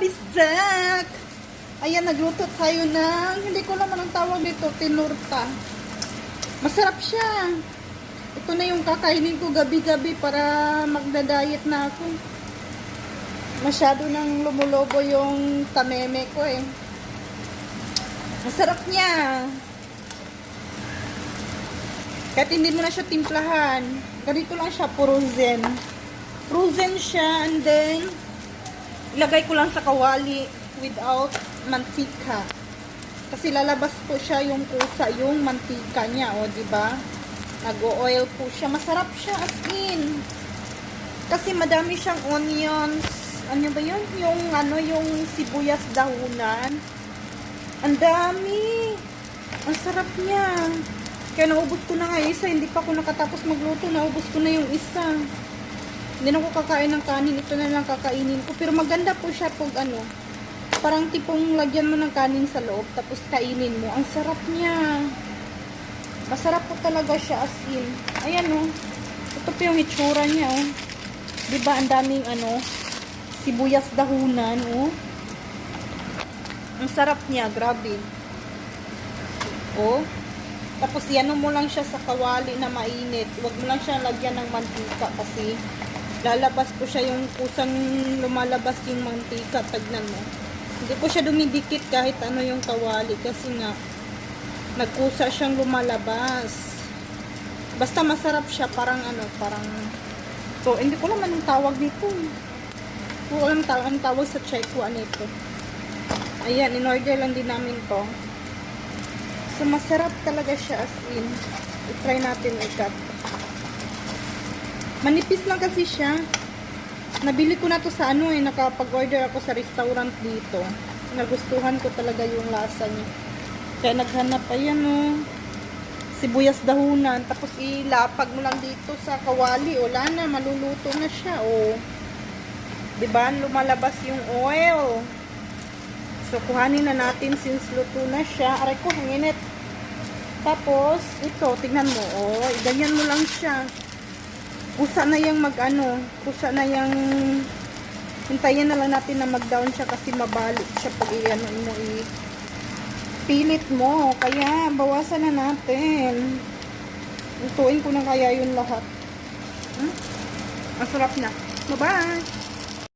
kabisdak! Ayan, nagluto tayo ng, hindi ko naman ang tawag dito, tinurta. Masarap siya. Ito na yung kakainin ko gabi-gabi para magda-diet na ako. Masyado nang lumulobo yung tameme ko eh. Masarap niya. Kahit hindi mo na siya timplahan. Ganito lang siya, frozen. Frozen siya and then ilagay ko lang sa kawali without mantika. Kasi lalabas po siya yung kusa, yung mantika niya, o di ba? Nag-oil po siya. Masarap siya as in. Kasi madami siyang onions. Ano ba yun? Yung ano, yung sibuyas dahunan. Ang dami. Ang sarap niya. Kaya naubos ko na nga isa. Hindi pa ako nakatapos magluto. Naubos ko na yung isa. Hindi na ako kakain ng kanin. Ito na lang kakainin ko. Pero maganda po siya pag ano. Parang tipong lagyan mo ng kanin sa loob. Tapos kainin mo. Ang sarap niya. Masarap po talaga siya as in. Ayan. Oh. Ito po yung itsura niya. Oh. Diba ang daming ano. Sibuyas dahunan. Oh. Ang sarap niya. Grabe. O. Tapos yan mo lang siya sa kawali na mainit. Huwag mo lang siya lagyan ng mantika kasi lalabas po siya yung kusang lumalabas yung mantika. Tagnan mo. Hindi po siya dumidikit kahit ano yung kawali kasi nga nagkusa siyang lumalabas. Basta masarap siya, parang ano, parang so hindi ko naman ang tawag dito. Hindi ko alam tawag, ang tawag sa Chekwa nito. Ayan, in-order lang din namin to. So masarap talaga siya as in. I-try natin ikat. Manipis lang kasi siya. Nabili ko na to sa ano eh, nakapag-order ako sa restaurant dito. Nagustuhan ko talaga yung lasa niya. Kaya naghanap, ayan o. Oh, sibuyas dahunan. Tapos ilapag mo lang dito sa kawali. Wala na, maluluto na siya. O. Oh. Diba? Lumalabas yung oil. So, kuhanin na natin since luto na siya. Aray ko, hanginit. Tapos, ito, tingnan mo. Oh, ganyan mo lang siya. Kusa na yung mag ano. Kusa na yung hintayin na lang natin na mag-down siya kasi mabalik siya pag i-ano mo i- pilit mo. Kaya, bawasan na natin. Lutuin ko na kaya yun lahat. Hmm? Masarap na. Bye-bye!